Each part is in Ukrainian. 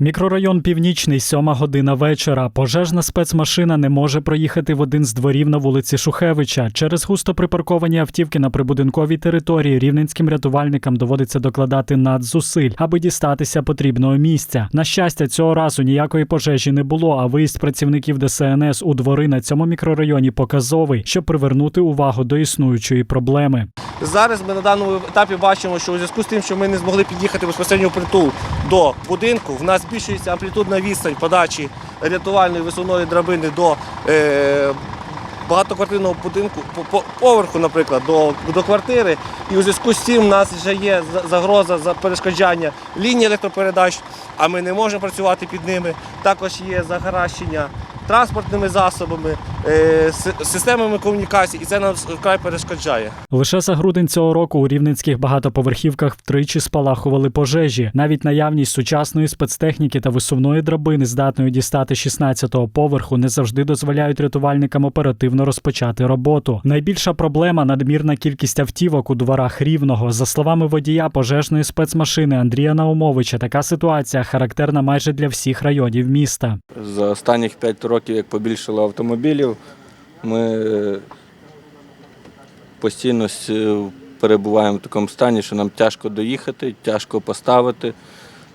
Мікрорайон Північний, сьома година вечора. Пожежна спецмашина не може проїхати в один з дворів на вулиці Шухевича. Через густо припарковані автівки на прибудинковій території рівненським рятувальникам доводиться докладати надзусиль, аби дістатися потрібного місця. На щастя, цього разу ніякої пожежі не було, а виїзд працівників ДСНС у двори на цьому мікрорайоні показовий, щоб привернути увагу до існуючої проблеми. Зараз ми на даному етапі бачимо, що у зв'язку з тим, що ми не змогли під'їхати безпосередньо притул до будинку, в нас збільшується амплітудна відстань подачі рятувальної висувної драбини до е, багатоквартирного будинку, по, по поверху, наприклад, до, до квартири. І у зв'язку з цим в нас вже є загроза за перешкоджання лінії електропередач, а ми не можемо працювати під ними. Також є загаращення транспортними засобами, системами комунікацій, і це нам вкрай перешкоджає. Лише за грудень цього року у рівненських багатоповерхівках втричі спалахували пожежі. Навіть наявність сучасної спецтехніки та висувної драбини, здатної дістати 16-го поверху, не завжди дозволяють рятувальникам оперативно розпочати роботу. Найбільша проблема надмірна кількість автівок у дворах рівного. За словами водія пожежної спецмашини Андрія Наумовича, така ситуація характерна майже для всіх районів міста. За останніх 5 років, як побільшало автомобілів, ми е, постійно перебуваємо в такому стані, що нам тяжко доїхати, тяжко поставити,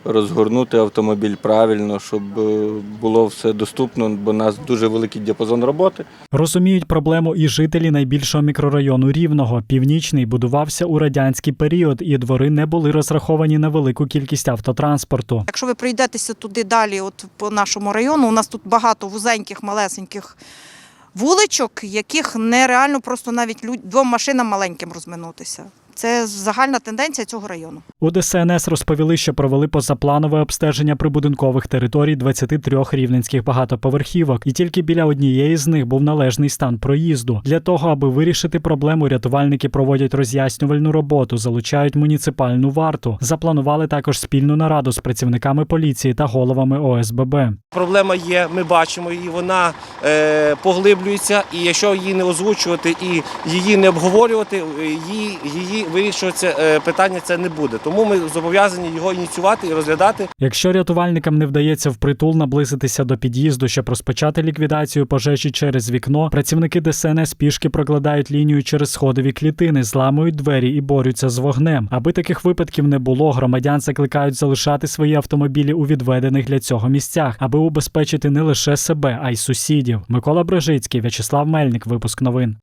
розгорнути автомобіль правильно, щоб е, було все доступно, бо у нас дуже великий діапазон роботи. Розуміють проблему і жителі найбільшого мікрорайону Рівного. Північний будувався у радянський період, і двори не були розраховані на велику кількість автотранспорту. Якщо ви пройдетеся туди далі, от по нашому району, у нас тут багато вузеньких, малесеньких вуличок, яких нереально просто навіть люд... двом машинам маленьким розминутися. Це загальна тенденція цього району. У ДСНС розповіли, що провели позапланове обстеження прибудинкових територій 23 рівненських багатоповерхівок, і тільки біля однієї з них був належний стан проїзду. Для того, аби вирішити проблему, рятувальники проводять роз'яснювальну роботу, залучають муніципальну варту. Запланували також спільну нараду з працівниками поліції та головами ОСББ. Проблема є, ми бачимо її, вона е, поглиблюється, і якщо її не озвучувати і її не обговорювати, е, її, її вирішувати е, питання це не буде. Тому ми зобов'язані його ініціювати і розглядати. Якщо рятувальникам не вдається впритул наблизитися до під'їзду, щоб розпочати ліквідацію пожежі через вікно, працівники ДСНС пішки прокладають лінію через сходові клітини, зламують двері і борються з вогнем. Аби таких випадків не було, громадян закликають залишати свої автомобілі у відведених для цього місцях, аби убезпечити не лише себе, а й сусідів. Микола Брежицький, В'ячеслав Мельник. Випуск новин.